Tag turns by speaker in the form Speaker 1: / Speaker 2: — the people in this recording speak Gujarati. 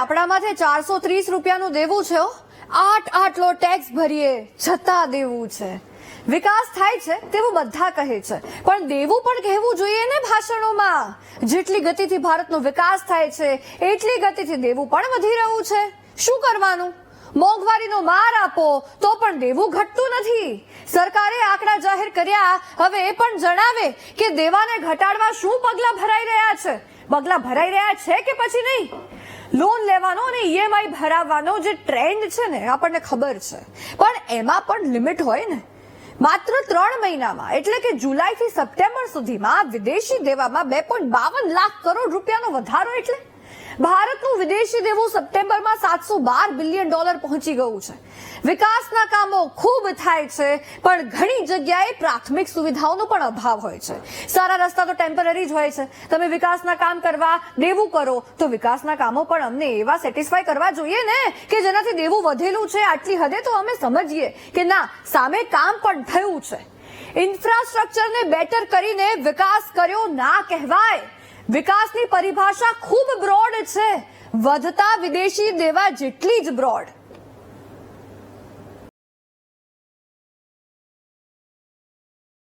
Speaker 1: આપણા જે ચારસો ત્રીસ રૂપિયાનું દેવું છે આઠ આટલો ટેક્સ ભરીએ, છતાં દેવું છે. વિકાસ થાય છે તેવું બધા કહે છે. પણ દેવું પણ કહેવું જોઈએ ને ભાષણોમાં? જેટલી ગતિથી ભારતનો વિકાસ થાય છે, એટલી ગતિથી દેવું પણ વધી રહ્યું છે. શું કરવાનું? મોંઘવારીનો માર આપો, તો પણ દેવું ઘટતું નથી. સરકારે આંકડા જાહેર કર્યા, હવે એ પણ જણાવે કે દેવાને ઘટાડવા શું પગલા ભરાઈ રહ્યા છે? પગલા ભરાઈ રહ્યા છે કે પછી નહીં? લોન લેવાનો અને ઈએમઆઈ ભરાવવાનો જે ટ્રેન્ડ છે ને, આપણને ખબર છે. પણ એમાં પણ લિમિટ હોય ને. માત્ર ત્રણ મહિનામાં, એટલે કે જુલાઈથી સપ્ટેમ્બર સુધીમાં વિદેશી દેવામાં બે પોઈન્ટ બાવન લાખ કરોડ રૂપિયાનો વધારો એટલે? ભારતનું વિદેશી દેવું સપ્ટેમ્બરમાં સાતસો બાર બિલિયન ડોલર પહોંચી ગયું છે. વિકાસના કામો ખૂબ થાય છે, પણ ઘણી જગ્યાએ પ્રાથમિક સુવિધાઓનો પણ અભાવ હોય છે. સારા રસ્તા તો ટેમ્પરરી જ હોય છે. તમે વિકાસના કામ કરવા દેવું કરો, તો વિકાસના કામો પણ અમને એવા સેટિસ્ફાય કરવા જોઈએ ને કે જેનાથી દેવું વધેલું છે. આટલી હદે તો અમે સમજીએ કે ના, સામે કામ પણ થયું છે. ઇન્ફ્રાસ્ટ્રક્ચરને બેટર કરીને વિકાસ કર્યો ના કહેવાય. વિકાસની પરિભાષા ખૂબ બ્રોડ છે. વધતા વિદેશી દેવા જેટલી જ બ્રોડ